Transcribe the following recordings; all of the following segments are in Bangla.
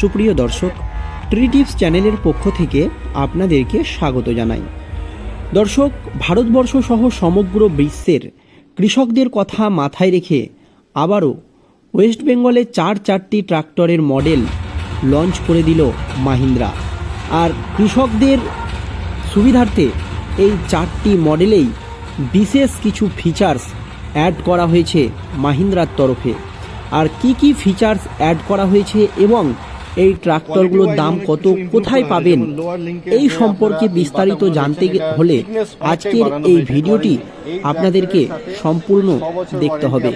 সুপ্রিয় দর্শক ট্রিটিপস চ্যানেলের পক্ষ থেকে আপনাদেরকে স্বাগত জানাই। দর্শক, ভারতবর্ষ সহ সমগ্র বিশ্বের কৃষকদের কথা মাথায় রেখে আবারও ওয়েস্ট বেঙ্গলে চার চারটি ট্রাক্টরের মডেল লঞ্চ করে দিল মাহিন্দ্রা। আর কৃষকদের সুবিধার্থে এই চারটি মডেলেই বিশেষ কিছু ফিচার্স অ্যাড করা হয়েছে মাহিন্দ্রার তরফে। আর কি কি ফিচার্স অ্যাড করা হয়েছে এবং এই ট্রাক্টরগুলোর দাম কত কোথায় পাবেন? এই সম্পর্কে বিস্তারিত জানতে হলে আজকের এই ভিডিওটি আপনাদেরকে সম্পূর্ণ দেখতে হবে।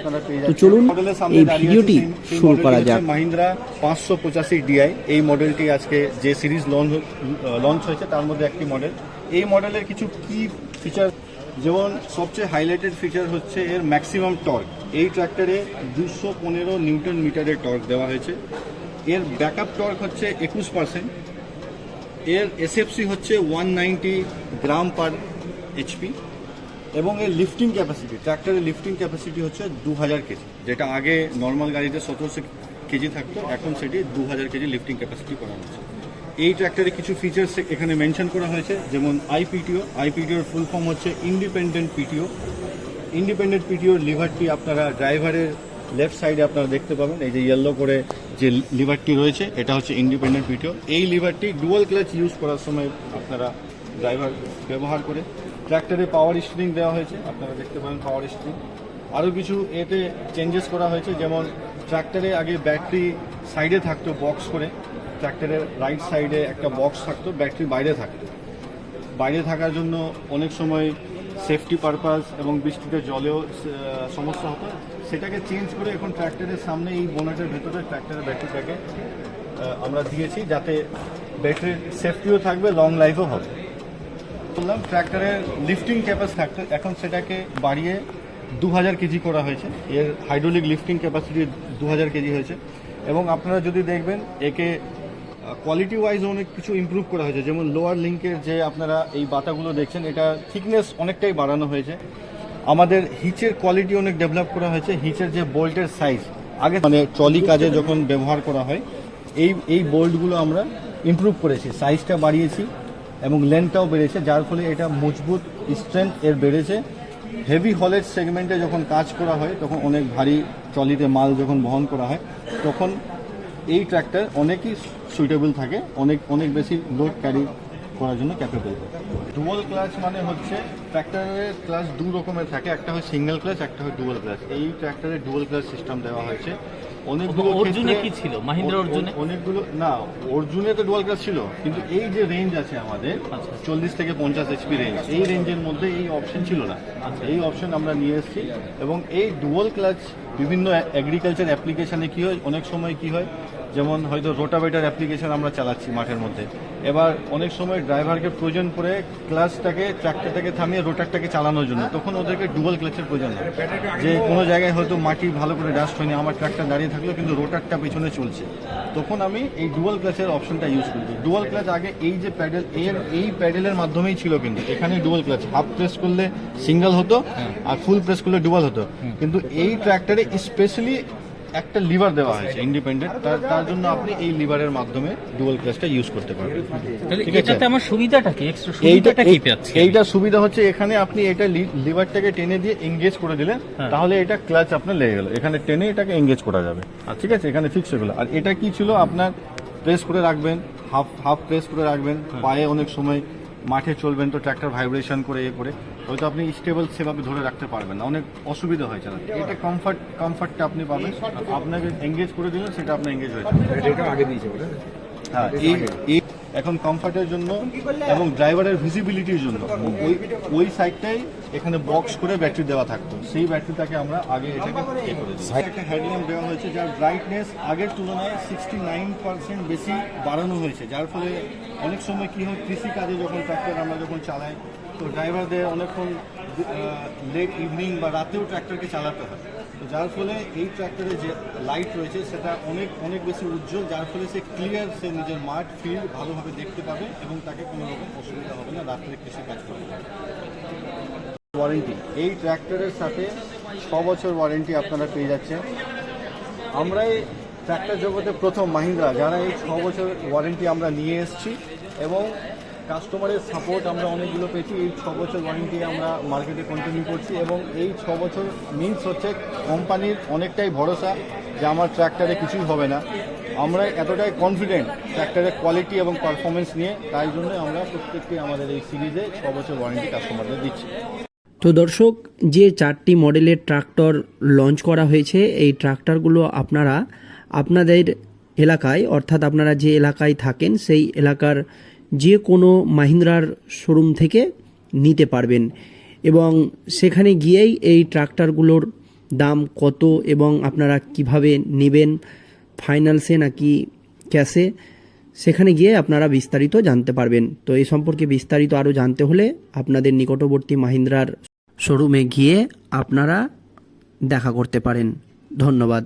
তো চলুন এই ভিডিওটি শুরু করা যাক। মাহিন্দ্রা পাঁচশো পঁচাশি ডিআই এই মডেলটি আজকে যে সিরিজ লঞ্চ লঞ্চ হয়েছে তার মধ্যে একটি মডেল এই মডেলের কিছু কি ফিচার যেমন সবচেয়ে হাইলাইটেড ফিচার হচ্ছে এর ম্যাক্সিমাম টর্ক এই ট্র্যাক্টরে দুশো পনেরো নিউটন মিটারের টর্ক দেওয়া হয়েছে। এর ব্যাকআপ টর্ক হচ্ছে একুশ পার্সেন্ট এর এসএফসি হচ্ছে one ninety gram per HP এবং এর লিফটিং ক্যাপাসিটি ট্র্যাক্টরের লিফটিং ক্যাপাসিটি হচ্ছে দু হাজার কেজি, যেটা আগে নর্মাল গাড়িতে সতেরোশো কেজি থাকতো, এখন সেটি দু হাজার কেজি লিফটিং ক্যাপাসিটি করা হচ্ছে। এই ট্র্যাক্টরে কিছু ফিচার্স এখানে মেনশন করা হয়েছে, যেমন আইপিটিও আইপিটিওর ফুল ফর্ম হচ্ছে ইন্ডিপেন্ডেন্ট পিটিও ইন্ডিপেন্ডেন্ট পিটিওর লিভারটি আপনারা ড্রাইভারের লেফট সাইডে আপনারা দেখতে পাবেন, এই যে ইয়েলো করে যে লিভারটি রয়েছে, এটা হচ্ছে ইন্ডিপেন্ডেন্ট পিটিও। এই লিভারটি ডুয়াল ক্লাচ ইউজ করার সময় আপনারা ড্রাইভার ব্যবহার করে। ট্র্যাক্টরে পাওয়ার স্টিরিং দেওয়া হয়েছে, আপনারা দেখতে পাবেন পাওয়ার স্টিরিং আরও কিছু এতে চেঞ্জেস করা হয়েছে, যেমন ট্র্যাক্টরে আগে ব্যাটারি সাইডে থাকতো বক্স করে ট্র্যাক্টরের রাইট সাইডে একটা বক্স থাকতো, ব্যাটারি বাইরে থাকতো। বাইরে থাকার জন্য অনেক সময় সেফটি পারপাস এবং বৃষ্টিতে জলেও সমস্যা হতো। সেটাকে চেঞ্জ করে এখন ট্র্যাক্টরের সামনে এই বোনাটের ভেতরে ট্র্যাক্টরের ব্যাটারিটাকে আমরা দিয়েছি যাতে ব্যাটারির সেফটিও থাকবে লং লাইফও হবে। বললাম ট্র্যাক্টরের লিফটিং ক্যাপাসিটি এখন সেটাকে বাড়িয়ে দু হাজার কেজি করা হয়েছে। এর হাইড্রোলিক লিফটিং ক্যাপাসিটি দু হাজার কেজি হয়েছে। এবং আপনারা যদি দেখবেন, একে কোয়ালিটি ওয়াইজ অনেক কিছু ইমপ্রুভ করা হয়েছে। যেমন লোয়ার লিঙ্কের যে আপনারা এই বাতাগুলো দেখছেন, এটা থিকনেস অনেকটাই বাড়ানো হয়েছে। আমাদের হিচের কোয়ালিটি অনেক ডেভেলপ করা হয়েছে। হিচের যে বোল্টের সাইজ আগে মানে ট্রলি কাজে যখন ব্যবহার করা হয়, এই এই বোল্টগুলো আমরা ইমপ্রুভ করেছি। সাইজটা বাড়িয়েছি এবং লেন্থটাও বেড়েছে, যার ফলে এটা মজবুত স্ট্রেংথ এর বেড়েছে। হেভি হলেজ সেগমেন্টে যখন কাজ করা হয়, তখন অনেক ভারী ট্রলিতে মাল যখন বহন করা হয়, তখন এই ট্র্যাক্টর অনেকই সুইটেবল থাকে অনেক অনেক বেশি লোড ক্যারি করার জন্য ক্যাপেবল ডুয়াল ক্লাচ মানে হচ্ছে ট্র্যাক্টরের ক্লাচ দু রকমের থাকে একটা হয় সিঙ্গেল ক্লাচ একটা হয় ডুয়াল ক্লাচ এই ট্র্যাক্টরে ডুয়াল ক্লাচ সিস্টেম দেওয়া হয়েছে অনেকগুলো অর্জুনে কি ছিল? মাহিন্দ্রা অর্জুনে? অনেকগুলো না অর্জুনে তো ডুয়াল ক্লাস ছিল কিন্তু এই যে রেঞ্জ আছে আমাদের আচ্ছা। চল্লিশ থেকে পঞ্চাশ এইচপি রেঞ্জ এই রেঞ্জের মধ্যে এই অপশন ছিল না আচ্ছা। এই অপশন আমরা নিয়ে এসেছি এবং এই ডুয়াল ক্লাচ বিভিন্ন এগ্রিকালচার অ্যাপ্লিকেশনে কি হয় অনেক সময় কি হয় যেমন হয়তো রোটাভেটার অ্যাপ্লিকেশন আমরা চালাচ্ছি মাঠের মধ্যে। এবার অনেক সময় ড্রাইভারকে প্রয়োজন পড়ে ক্লাচটাকে ট্র্যাক্টরটাকে থামিয়ে রোটারটাকে চালানোর জন্য। তখন ওদেরকে ডুয়াল ক্লাচের প্রয়োজন হয়। যে কোনো জায়গায় হয়তো মাটি ভালো করে ডাস্ট হয়নি আমার ট্র্যাক্টর দাঁড়িয়ে থাকল কিন্তু রোটারটা পেছনে চলছে। তখন আমি এই ডুয়াল ক্লাচের অপশনটা ইউজ করি। ডুয়াল ক্লাচ আগে এই যে প্যাডেল এর এই প্যাডেলের মাধ্যমেই ছিল কিন্তু। এখানে ডুয়াল ক্লাচ হাফ প্রেস করলে সিঙ্গেল হতো আর ফুল প্রেস করলে ডুয়াল হতো। কিন্তু এই ট্র্যাক্টরে স্পেশালি একটা লিভার দেওয়া হয়েছে। ইন্ডিপেন্ডেন্ট তার তার জন্য আপনি এই লিভারের মাধ্যমে ডুয়াল ক্লাচটা ইউজ করতে পারবেন। ঠিক আছে। এটাতে আমার সুবিধাটা কি? এক্সট্রা এইটা সুবিধাটা কি পাচ্ছি এইটা সুবিধা হচ্ছে এখানে আপনি এটা লিভারটাকে টেনে দিয়ে এঙ্গেজ করে দিলেন হ্যাঁ। তাহলে এটা ক্লাচ আপনার লেগে গেল। এখানে টেনে এটাকে এঙ্গেজ করা যাবে। আর ঠিক আছে? এখানে ফিক্স হয়ে গেল। আর এটা কি ছিল? আপনার প্রেস করে রাখবেন হাফ হাফ প্রেস করে রাখবেন। পায়ে অনেক সময় মাঠে চলবেন তো ট্র্যাক্টর ভাইব্রেশন করে এ করে, হয়তো আপনি স্টেবল সেভাবে ধরে রাখতে পারবেন না। অনেক অসুবিধা হয়েছে না। এটা কমফর্ট কমফর্টটা আপনি পাবেন। আপনাকে এঙ্গেজ করে দিলেন সেটা আপনার এঙ্গেজ হয়ে যাবে। হ্যাঁ এই এখন কমফর্টের জন্য এবং ড্রাইভারের ভিজিবিলিটির জন্য। ওই ওই সাইডটাই এখানে বক্স করে ব্যাটারি দেওয়া থাকতো। সেই ব্যাটারিটাকে আমরা আগে এটাকে একটা হেডল্যাম্প দেওয়া হয়েছে যার ব্রাইটনেস আগের তুলনায় সিক্সটি নাইন পার্সেন্ট বেশি বাড়ানো হয়েছে। যার ফলে অনেক সময় কি হয় কৃষি কাজে যখন ট্র্যাক্টর আমরা যখন চালাই তো ড্রাইভারদের অনেকক্ষণ লেট ইভিনিং বা রাতেও ট্র্যাক্টরকে চালাতে হয়। যার ফলে এই ট্র্যাক্টরে যে লাইট রয়েছে, সেটা অনেক অনেক বেশি উজ্জ্বল। যার ফলে সে ক্লিয়ার সে নিজের মাঠ ফিল্ড ভালোভাবে দেখতে পাবে এবং তাকে কোনো রকম অসুবিধা হবে না, রাত্রে কৃষি কাজ করবে। ওয়ারেন্টি এই ট্র্যাক্টরের সাথে ছ বছর ওয়ারেন্টি আপনারা পেয়ে যাচ্ছেন। আমরা এই ট্র্যাক্টর জগতে প্রথম মাহিন্দ্রা, যারা এই ছ বছর ওয়ারেন্টি আমরা নিয়ে এসেছি এবং কাস্টমারের সাপোর্ট আমরা অনেকগুলো পেয়েছি। এই ছ বছর ওয়ারেন্টি আমরা মার্কেটে কন্টিনিউ করছি এবং এই ছ বছর মিনস হচ্ছে কোম্পানির অনেকটাই ভরসা যে আমার ট্র্যাক্টরে কিছুই হবে না। আমরা এতটাই কনফিডেন্ট ট্র্যাক্টরের কোয়ালিটি এবং পারফরমেন্স নিয়ে, তাই জন্য আমরা প্রত্যেকটি আমাদের এই সিরিজে ছ বছর ওয়ারেন্টি কাস্টমারদের দিচ্ছি। তো দর্শক, যে চারটি মডেলের ট্রাক্টর লঞ্চ করা হয়েছে, এই ট্রাক্টরগুলো আপনারা আপনাদের এলাকায়, অর্থাৎ আপনারা যে এলাকায় থাকেন, সেই এলাকার যে কোনো মাহিন্দ্রার শোরুম থেকে নিতে পারবেন। এবং সেখানে গিয়েই এই ট্রাক্টরগুলোর দাম কত এবং আপনারা কীভাবে নেবেন ফাইন্যান্সে নাকি ক্যাশে, সেখানে গিয়ে আপনারা বিস্তারিত জানতে পারবেন। তো এই সম্পর্কে বিস্তারিত আরও জানতে হলে আপনাদের নিকটবর্তী মাহিন্দ্রার শোরুমে গিয়ে আপনারা দেখা করতে পারেন। ধন্যবাদ।